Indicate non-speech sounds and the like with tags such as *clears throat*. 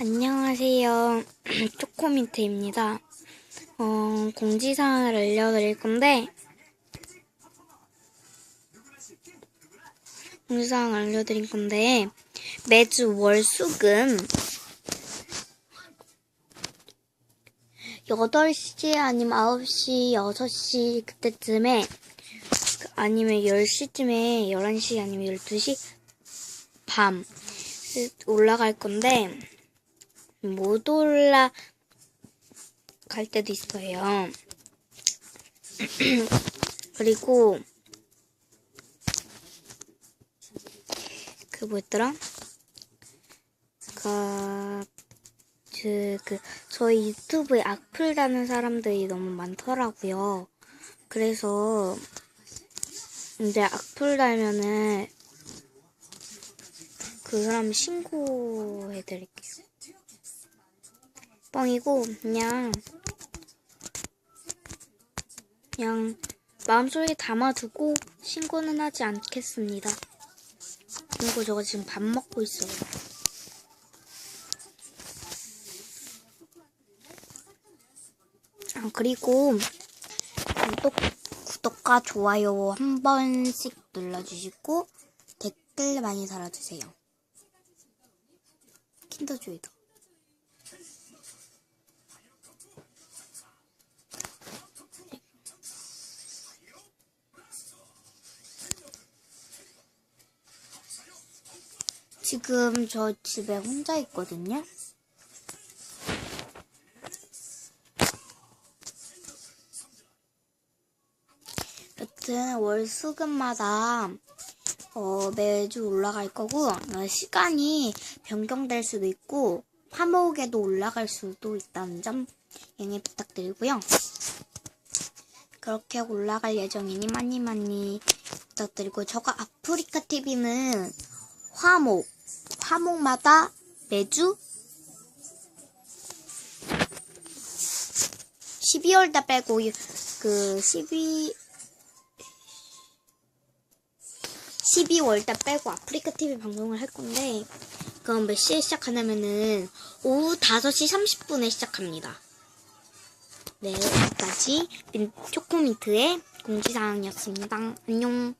안녕하세요. *clears throat* 초코민트입니다. 어, 공지사항을 알려드릴 건데, 공지사항을 알려드릴 건데, 매주 월 수 금 8시 아니면 9시, 6시 그때쯤에 그 아니면 10시쯤에 11시 아니면 12시 밤 올라갈 건데 못 올라갈 때도 있어요. *clears throat* 그리고 그 뭐였더라? 그, 그, 그, 저희 유튜브에 악플 다는 사람들이 너무 많더라고요. 그래서, 이제 악플 달면은, 그 사람 신고해드릴게요. 뻥이고, 그냥, 그냥, 마음속에 담아두고, 신고는 하지 않겠습니다. 그리고 저거 지금 밥 먹고 있어요. 아, 그리고 구독, 구독과 좋아요 한 번씩 눌러주시고 댓글 많이 달아주세요. 킨더조이도. 지금 저 집에 혼자 있거든요. 여튼 월수금마다 어, 매주 올라갈 거고 어, 시간이 변경될 수도 있고 화목에도 올라갈 수도 있다는 점 양해 부탁드리고요. 그렇게 올라갈 예정이니 많이 많이 부탁드리고 저가 아프리카 TV는 화목 화목마다 매주 12월 달 빼고 그 12, 12월 달 빼고 아프리카 TV 방송을 할 건데 그건 몇 시에 시작하냐면은 오후 5시 30분에 시작합니다. 네, 여기까지 민- 초코민트의 공지사항이었습니다. 안녕.